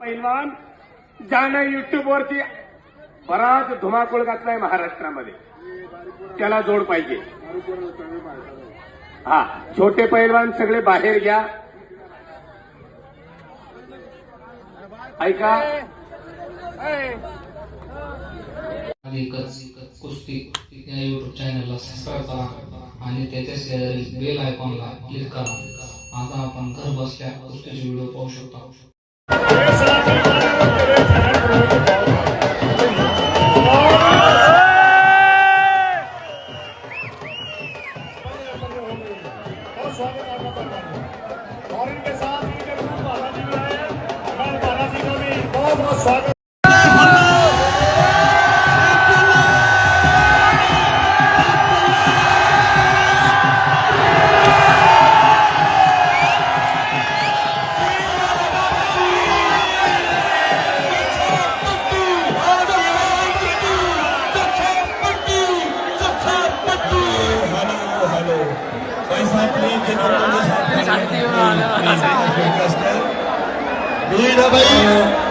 पैलवान ज्यानं युट्यूबवरती बराच धुमाकूळ घातलाय महाराष्ट्रामध्ये. त्याला जोड पाहिजे. हा छोटे पैलवान सगळे बाहेर घ्या. ऐका. कुस्ती या युट्यूब चॅनलला सबस्क्राईब करा आणि त्याच्या शेजारी बेल आयकॉनला क्लिक करा. आता आपण घर बसल्या कुस्तीचे व्हिडिओ पाहू शकता. Hello hello Wij zijn vriend en ook onze vriend. Doe je daarbij?